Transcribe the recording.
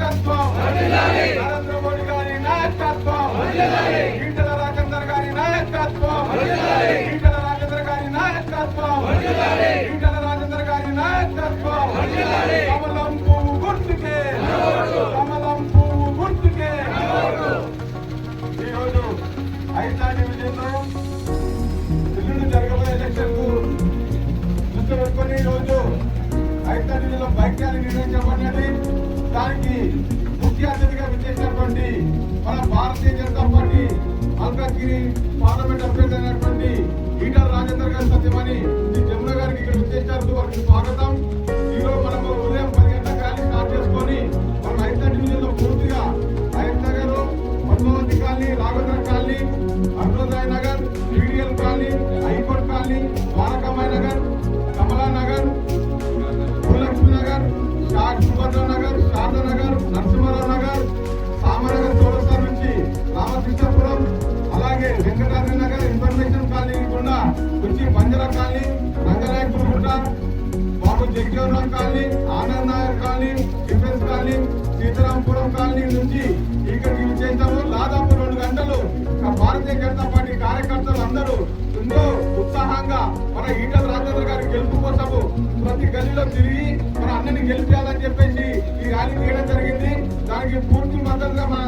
నాయకత్వం. నరేంద్ర మోడీ గారి నాయకత్వం. ఈటల రాజేందర్ గారి నాయకత్వం. ఈటల రాజేందర్ గారి నాయకత్వం. దానికి ముఖ్య అతిథిగా విచ్చేసినటువంటి మన భారతీయ జనతా పార్టీ అల్కగిరి పార్లమెంట్ అభ్యర్థి అయినటువంటి ఈటల రాజేందర్ గారి సత్యమని శ్రీ జమున గారికి ఇక్కడ విచ్చేసినందుకు వారికి స్వాగతం. వెంకటాద్రి నగర్ ఇన్ఫర్మేషన్ కాలనీ గుండా వచ్చి Panjara colony Ranganayakudugutta Babu Jagjivan colony Anand Nagar colony defence colony Sitarampuram colony నుంచి ఇక్కడికి విచ్చేసాము దాదాపు రెండు గంటలు భారతీయ జనతా పార్టీ కార్యకర్తలు అందరూ ఎంతో ఉత్సాహంగా మన ఈటల రాజేంద్ర గారి గెలుపు కోసము ప్రతి గల్లీలో తిరిగి మన అన్నని గెలిపించాలని చెప్పేసి ఈ ర్యాలీ తీయడం జరిగింది. దానికి పూర్తి మద్దతుగా మన